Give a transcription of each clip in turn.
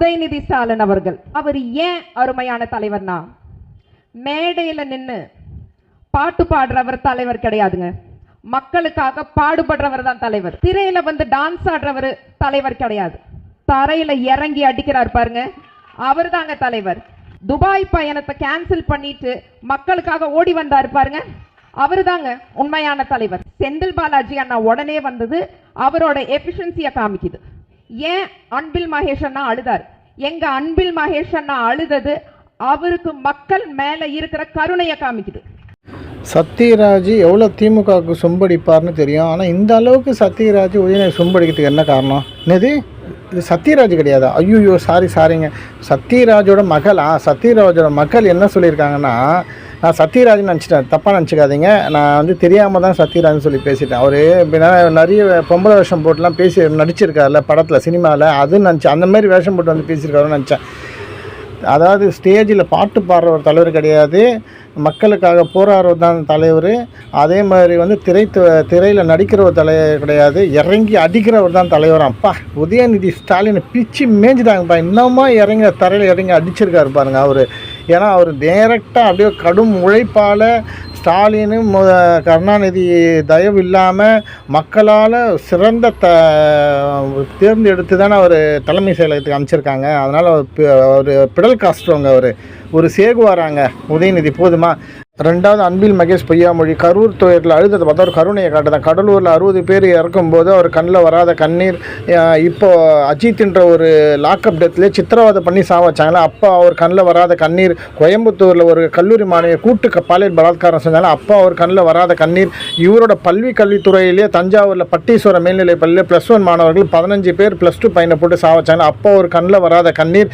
உதயநிதி ஸ்டாலின் அவர்கள். அவர் ஏன் அருமையான தலைவர்னா? மேடையில நின்னு பாட்டு பாடுறவர் தலைவர் கிடையாதுங்க. மக்களுக்காக பாடுபடுறவர் தான் தலைவர். திரையில வந்து டான்ஸ் ஆடுறவர் தலைவர் கிடையாது. தரையில இறங்கி அடிக்கிறார் பாருங்க. அவர் தாங்க தலைவர். துபாய் பயணத்தை கேன்சல் பண்ணிட்டு மக்களுக்காக ஓடி வந்தாரு பாருங்க. அவரு தாங்க உண்மையான தலைவர். செந்தில் பாலாஜி அண்ணா உடனே வந்தது அவரோட எஃபிஷியன்சியை காமிக்குது. ஏன் அன்பில் மகேஷ் அண்ணா அழுதார்? எங்க அன்பில் மகேஷ் அண்ணா அழுதது அவருக்கு மக்கள் மேல இருக்கிற கருணையை காமிக்குது. சத்யராஜ் எவ்வளோ திமுகவுக்கு சொம்படிப்பார்னு தெரியும். ஆனால் இந்த அளவுக்கு சத்யராஜ் உதயநிதி சொம்படிக்கிறதுக்கு என்ன காரணம்? என்னது? இது சத்யராஜ் கிடையாதா? ஐயோ சாரி சாரிங்க சத்யராஜோட மகளா சத்யராஜோட மகள் என்ன சொல்லியிருக்காங்கன்னா நான் சத்யராஜ்னு நினச்சிட்டேன். தப்பாக நினச்சிக்காதீங்க. நான் வந்து தெரியாமல் தான் சத்யராஜன் சொல்லி பேசிட்டேன். அவர் நிறைய பொம்பளை வேஷம் போட்டுலாம் பேசி நடிச்சிருக்காருல படத்தில் சினிமாவில் அது நினச்சேன். அந்த மாதிரி வேஷம் போட்டு வந்து பேசியிருக்காருன்னு நினச்சேன். அதாவது ஸ்டேஜில் பாட்டு பாடுற ஒரு தலைவர் கிடையாது. மக்களுக்காக போராடுறது தான் தலைவர். அதே மாதிரி வந்து திரை திரையில் நடிக்கிற ஒரு தலைவர் கிடையாது. இறங்கி அடிக்கிறவர் தான் தலைவர். அப்பா உதயநிதி ஸ்டாலினை பிச்சு மேய்ஞ்சிட்டாங்கப்பா இன்னமும் இறங்கி தரையில் இறங்கி அடிச்சிருக்காரு பாருங்க அவர். ஏன்னா அவர் டைரெக்டாக அப்படியே கடும் உழைப்பால் ஸ்டாலின் கருணாநிதி தயவு இல்லாமல் மக்களால் சிறந்த த தேர்ந்தெடுத்து தானே அவர் தலைமை செயலகத்துக்கு அமைச்சிருக்காங்க அதனால் அவர் அவர் பிடல் காஸ்ட்ரோங்க அவர். ஒரு சேகுவாராங்க. உதயநிதி போதுமா? ரெண்டாவது அன்பில் மகேஷ் பொய்யாமொழி கரூர் துயரில் அழுததை பார்த்தா ஒரு கருணையை காட்டுதான் கடலூரில் அறுபது பேர் இறக்கும்போது அவர் கண்ணில் வராத கண்ணீர் இப்போது அஜித்துன்ற அஜித்ன்ற ஒரு லாக்அப் டெத்லேயே சித்திரவதை பண்ணி சாவச்சாங்களே அப்போ அவர் கண்ணில் வராத கண்ணீர் கோயம்புத்தூரில் ஒரு கல்லூரி மாணவியை கூட்டு க- பாலியல் பலாத்காரம் செஞ்சாலும் அப்போ அவர் கண்ணில் வராத கண்ணீர் இவரோட பல்வி கல்வித்துறையிலேயே தஞ்சாவூரில் பட்டீஸ்வரம் மேல்நிலை பள்ளியில் ப்ளஸ் ஒன் மாணவர்கள் பதினஞ்சு பேர் ப்ளஸ் டூ பையனை போட்டு சாவச்சாங்க அப்போ அவர் கண்ணில் வராத கண்ணீர்.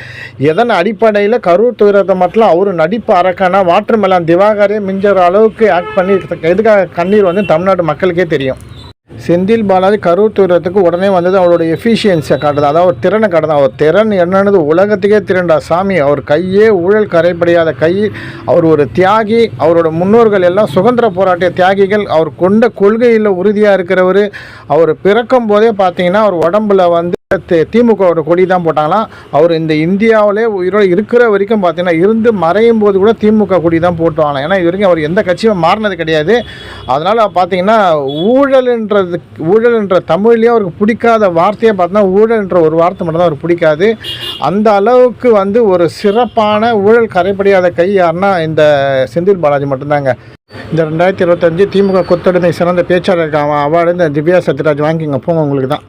எதன் அடிப்படையில் கரூர் துயரத்தை மட்டும் அவர் நடிப்பு அரக்கனா வாட்டர் மெலான் திவாகரே மிஞ்சற அளவுக்கு ஆக்ட் பண்ணி எதுக்காக கண்ணீர் வந்து தமிழ்நாட்டு மக்களுக்கே தெரியும். செந்தில் பாலாஜி கரூர் தூரத்துக்கு உடனே வந்தது அவரோட எஃபிஷியன்சியை காட்டுது. அதாவது அவர் திறனை காட்டுது. அவர் திறன் என்னன்னு உலகத்துக்கே திரண்டா சாமி. அவர் கையே ஊழல் கரைப்படையாத கை. அவர் ஒரு தியாகி. அவரோட முன்னோர்கள் எல்லாம் சுதந்திர போராட்ட தியாகிகள். அவர் கொண்ட கொள்கையில் உறுதியாக இருக்கிறவர். அவர் பிறக்கும் போதே பார்த்தீங்கன்னா அவர் உடம்புல வந்து திமுகவோட கொடி தான் போட்டாங்களாம். அவர் இந்த இந்தியாவிலே உயிரோடு இருக்கிற வரைக்கும் பார்த்தீங்கன்னா இருந்து மறையும் போது கூட திமுக கொடி தான் போட்டுவாங்க ஏன்னா இது வரைக்கும் அவர் எந்த கட்சியும் மாறினது கிடையாது. அதனால் பார்த்தீங்கன்னா ஊழல்ன்றது ஊழல்ன்ற தமிழ்லேயே அவருக்கு பிடிக்காத வார்த்தையை பார்த்தீங்கன்னா ஊழல்ன்ற ஒரு வார்த்தை மட்டும் தான் அவருக்கு பிடிக்காது. அந்த அளவுக்கு வந்து ஒரு சிறப்பான ஊழல் கரைப்படியாத கை யாருன்னா இந்த செந்தில் பாலாஜி மட்டும்தாங்க. இந்த ரெண்டாயிரத்தி இருபத்தஞ்சு திமுக கொத்தடிமை சிறந்த பேச்சாளருக்கு அவார்டு இந்த திவ்யா சத்யராஜ் வாங்கிங்க போங்க உங்களுக்கு தான்.